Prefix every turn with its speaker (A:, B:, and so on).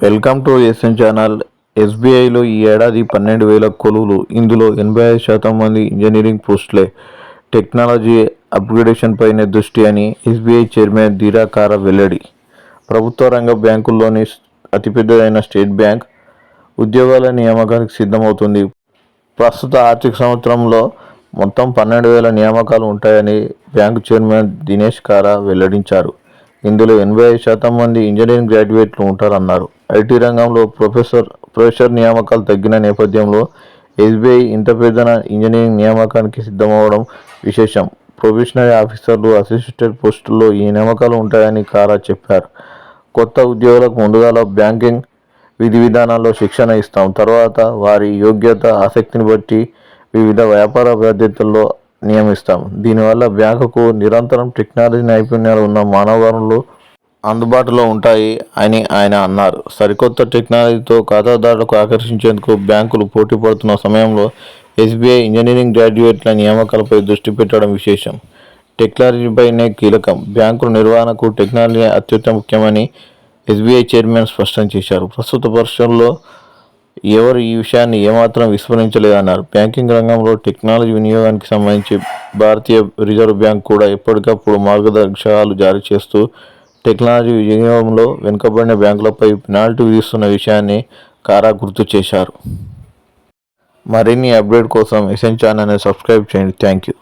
A: Welcome to SN channel. ఎస్బీఐలో ఈ ఏడాది పన్నెండు వేల కొలువులు. ఇందులో ఎనభై ఐదు శాతం మంది ఇంజనీరింగ్ పోస్టులే. టెక్నాలజీ అప్గ్రేడేషన్ పైనే దృష్టి అని ఎస్బీఐ చైర్మన్ ధీరాకార వెల్లడి. ప్రభుత్వ రంగ బ్యాంకుల్లోని అతిపెద్దదైన స్టేట్ బ్యాంక్ ఉద్యోగాల నియామకానికి సిద్ధమవుతుంది. ప్రస్తుత ఆర్థిక సంవత్సరంలో మొత్తం పన్నెండు వేల నియామకాలు ఉంటాయని బ్యాంకు చైర్మన్ దినేష్ కారా వెల్లడించారు. ఇందులో ఎనభై ఐదు శాతం మంది ఇంజనీరింగ్ గ్రాడ్యుయేట్లు ఉంటారన్నారు. ఐటీ రంగంలో ప్రొఫెసర్ ప్రొఫెసర్ నియామకాలు తగ్గిన నేపథ్యంలో ఎస్బీఐ ఇంత పెద్ద ఇంజనీరింగ్ నియామకానికి సిద్ధమవడం విశేషం. ప్రొఫెషనరీ ఆఫీసర్లు అసిస్టెంట్ పోస్టుల్లో ఈ నియామకాలు ఉంటాయని కారా చెప్పారు. కొత్త ఉద్యోగులకు ముందుగాల బ్యాంకింగ్ విధి విధానాల్లో శిక్షణ ఇస్తాం. తర్వాత వారి యోగ్యత ఆసక్తిని బట్టి వివిధ వ్యాపార బాధ్యతల్లో నియమిస్తాం. దీనివల్ల బ్యాంకుకు నిరంతరం టెక్నాలజీ నైపుణ్యాలు ఉన్న మానవ వనరులు అందుబాటులో ఉంటాయి అని ఆయన అన్నారు. సరికొత్త టెక్నాలజీతో ఖాతాదారులకు ఆకర్షించేందుకు బ్యాంకులు పోటీ పడుతున్న సమయంలో ఎస్బీఐ ఇంజనీరింగ్ గ్రాడ్యుయేట్ల నియామకాలపై దృష్టి పెట్టడం విశేషం. టెక్నాలజీపైనే కీలకం. బ్యాంకుల నిర్వహణకు టెక్నాలజీ అత్యంత ముఖ్యమని ఎస్బీఐ చైర్మన్ స్పష్టం చేశారు. ప్రస్తుత పరిశ్రమలో ఎవరు ఈ విషయాన్ని ఏమాత్రం విస్మరించలేదన్నారు. బ్యాంకింగ్ రంగంలో టెక్నాలజీ వినియోగానికి సంబంధించి భారతీయ రిజర్వ్ బ్యాంక్ కూడా ఎప్పటికప్పుడు మార్గదర్శకాలు జారీ చేస్తూ టెక్నాలజీ వినియోగంలో వెనుకబడిన బ్యాంకులపై పెనాల్టీ విధిస్తున్న విషయాన్ని కారా గుర్తు చేశారు. మరిన్ని అప్డేట్ కోసం ఎసెన్ ఛానల్ని సబ్స్క్రైబ్ చేయండి. Thank you.